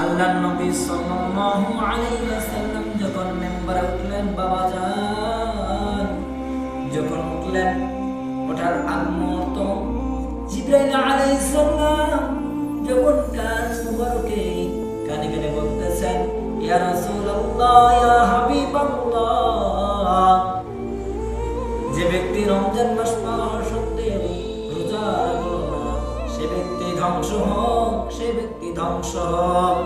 আল্লাহ নবী সাল্লাল্লাহু আলাইহি ওয়াসাল্লাম যখন মেম্বারে উঠলেন, বাবা যান। যখন উঠলেন, ওঠার আগ মুহূর্ত, জিব্রাইল আলাইহিস সালাম যখন কান মুবারকে কানে কানে বলতেছেন, ইয়া রাসূলুল্লাহ, ইয়া হাবিবাল্লাহ। যে ব্যক্তি রমজান মাস পাওয়া সত্ত্বেও রোজা রাখল সে ব্যক্তি ধ্বংস হোক সে ব্যক্তি ধ্বংস হোক।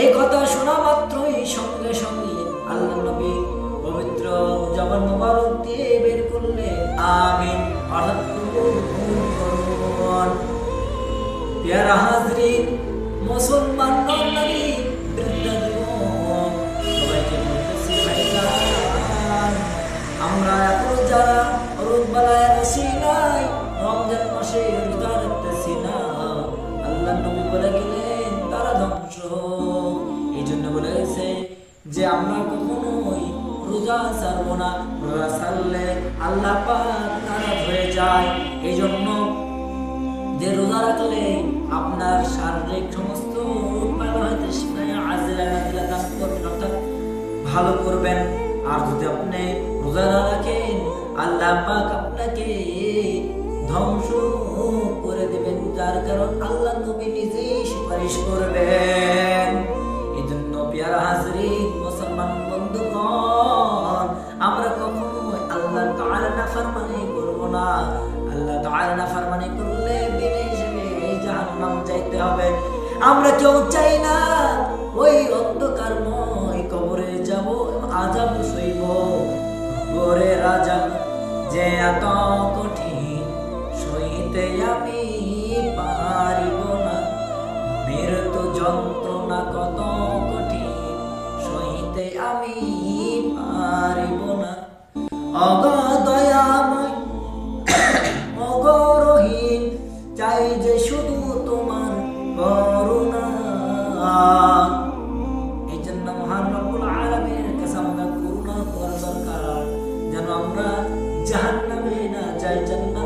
এই কথা শোনা মাত্রই সঙ্গে সঙ্গে আল্লাহ নবী পবিত্র জবান মোবারক দিয়ে বের করলে আমিন। মুসলমান আমরা এখন যারা রোগবালায় আসি নাই, রমজান মাসে যে আমরা কখনোই রোজা ছাড়বো না। রোজা ছাড়লে আল্লাহ নারাজ হয়ে যায়। এই জন্য যে রোজা রাখলে আপনার শারীরিক সমস্ত ভালো করবেন। আর যদি আপনি রোজা না রাখেন, আল্লাহ আপনাকে ধ্বংস করে দেবেন। যার কারণ আল্লাহ নবী নিজেই সুপারিশ করবেন। নাফরমানি করব না। আল্লাহ তাআলা নাফরমানি করলে জাহান্নাম যাইতে হবে। আমরা কেউ চাই না ওই অন্ধকারময় কবরে যাব আজাব সইব কবরে রাজা, যে এত কঠিন সইতে আমি পারিব না। মৃত্যু যন্ত্রণা কত কঠিন সইতে আমি পারিব না। অগদয়াময় আমাদের করুণা করা দরকার